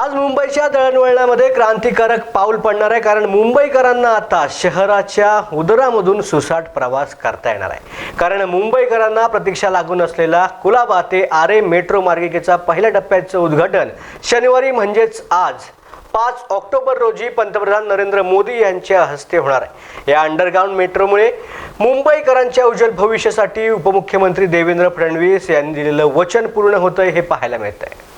आज मुंबईच्या दळणवळणामध्ये क्रांतिकारक पाऊल पडणार आहे कारण मुंबईकरांना आता शहराच्या उदरामधून सुसाट प्रवास करता येणार आहे. कारण मुंबईकरांना प्रतीक्षा लागून असलेला कुलाबा ते आरे मेट्रो मार्गिकेचा पहिल्या टप्प्याचं उद्घाटन शनिवारी म्हणजेच आज पाच ऑक्टोबर रोजी पंतप्रधान नरेंद्र मोदी यांच्या हस्ते होणार आहे. या अंडरग्राऊंड मेट्रोमुळे मुंबईकरांच्या उज्ज्वल भविष्यासाठी उपमुख्यमंत्री देवेंद्र फडणवीस यांनी दिलेलं वचन पूर्ण होतंय हे पाहायला मिळत आहे